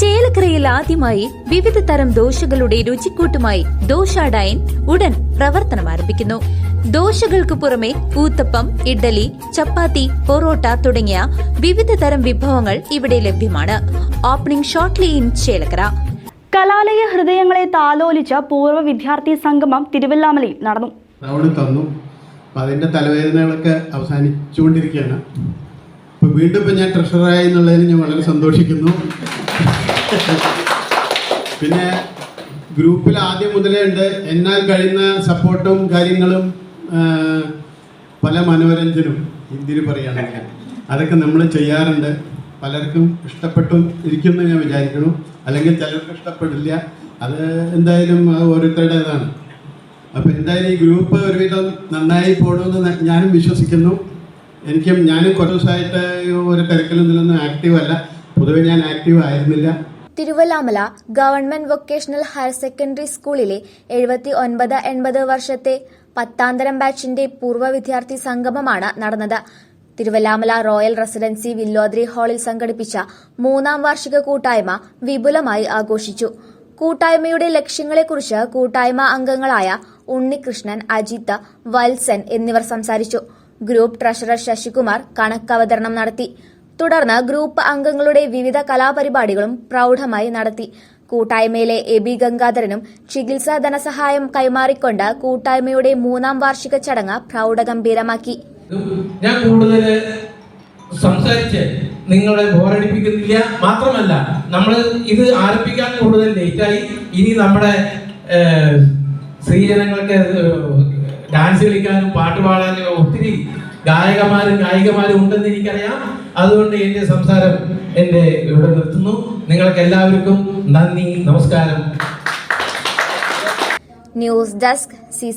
ചേലക്കരയിൽ ആദ്യമായി വിവിധ തരം ദോശകളുടെ രുചിക്കൂട്ടുമായി ദോശ ഡൈൻ ഉടൻ പ്രവർത്തനം ആരംഭിക്കുന്നു. ദോശകൾക്ക് പുറമെ ഊത്തപ്പം ഇഡ്ഡലി ചപ്പാത്തി പൊറോട്ട തുടങ്ങിയ വിവിധ തരം വിഭവങ്ങൾ ഇവിടെ ലഭ്യമാണ്. Opening shortly in Chelakkara. കലാലയ ഹൃദയങ്ങളെ താലോലിച്ച പൂർവ വിദ്യാർത്ഥി സംഗമം തിരുവല്ലാമലയിൽ നടന്നു. തന്നു. അതിന്റെ അതിന്റെ തലവേദനകളൊക്കെ അവസാനിച്ചുകൊണ്ടിരിക്കുകയാണ്. വീണ്ടും ഇപ്പം ഞാൻ ട്രഷറായി എന്നുള്ളതിന് ഞാൻ വളരെ സന്തോഷിക്കുന്നു. ഗ്രൂപ്പിൽ ആദ്യം മുതലേ ഉണ്ട്. എന്നാൽ കഴിയുന്ന സപ്പോർട്ടും കാര്യങ്ങളും പല മനോരഞ്ജനും ഹിന്ദിയിൽ പറയുകയാണെങ്കിൽ. അതൊക്കെ നമ്മൾ ചെയ്യാറുണ്ട്. പലർക്കും ഇഷ്ടപ്പെട്ടും ഇരിക്കുമെന്ന് ഞാൻ വിചാരിക്കുന്നു. അല്ലെങ്കിൽ ചിലർക്ക് ഇഷ്ടപ്പെടില്ല. അത് എന്തായാലും അത് ഓരോരുത്തരുടെ ഇതാണ് അപ്പോൾ എന്തായാലും ഈ ഗ്രൂപ്പ് ഒരുവിധം നന്നായി പോകണമെന്ന് ഞാനും വിശ്വസിക്കുന്നു. എനിക്കും ഞാനും കുറച്ച് ദിവസമായിട്ട് ഒരു തിരക്കിലൊന്നും ആക്റ്റീവല്ല പൊതുവെ ഞാൻ ആക്റ്റീവ് ആയിരുന്നില്ല. Thiruvallamala government vocational higher secondary സ്കൂളിലെ എഴുപത്തി ഒൻപത് എൺപത് വർഷത്തെ പത്താന്തരം ബാച്ചിന്റെ പൂർവ വിദ്യാർത്ഥി സംഗമമാണ് നടന്നത്. തിരുവല്ലാമല റോയൽ റെസിഡൻസി വില്ലോദ്രി ഹാളിൽ സംഘടിപ്പിച്ച മൂന്നാം വാർഷിക കൂട്ടായ്മ വിപുലമായി ആഘോഷിച്ചു. കൂട്ടായ്മയുടെ ലക്ഷ്യങ്ങളെക്കുറിച്ച് കൂട്ടായ്മ അംഗങ്ങളായ ഉണ്ണികൃഷ്ണൻ അജിത്ത് വത്സൻ എന്നിവർ സംസാരിച്ചു. ഗ്രൂപ്പ് ട്രഷറർ ശശികുമാർ കണക്കവതരണം നടത്തി. തുടർന്ന് ഗ്രൂപ്പ് അംഗങ്ങളുടെ വിവിധ കലാപരിപാടികളും പ്രൗഢമായി നടത്തി. കൂട്ടായ്മയിലെ എ ബി ഗംഗാധരനും ചികിത്സാ ധനസഹായം കൈമാറിക്കൊണ്ട് കൂട്ടായ്മയുടെ മൂന്നാം വാർഷിക ചടങ്ങ് പ്രൗഢഗംഭീരമാക്കി. ഞാൻ കൂടുതൽ സംസാരിച്ച് നിങ്ങളെ ബോറടിപ്പിക്കുന്നില്ല. മാത്രമല്ല നമ്മൾ ഇത് ആരംഭിക്കാൻ കൂടുതൽ ലേറ്റായി. ഇനി നമ്മുടെ സ്ത്രീജനങ്ങൾക്ക് ഡാൻസ് കളിക്കാനും പാട്ട് പാടാനും ഒത്തിരി ഗായകമാരും ഗായികമാരും ഉണ്ടെന്ന് എനിക്കറിയാം. അതുകൊണ്ട് എന്റെ സംസാരം എന്റെ ഇവിടെ നിർത്തുന്നു. നിങ്ങൾക്ക് എല്ലാവർക്കും നന്ദി നമസ്കാരം. News desk C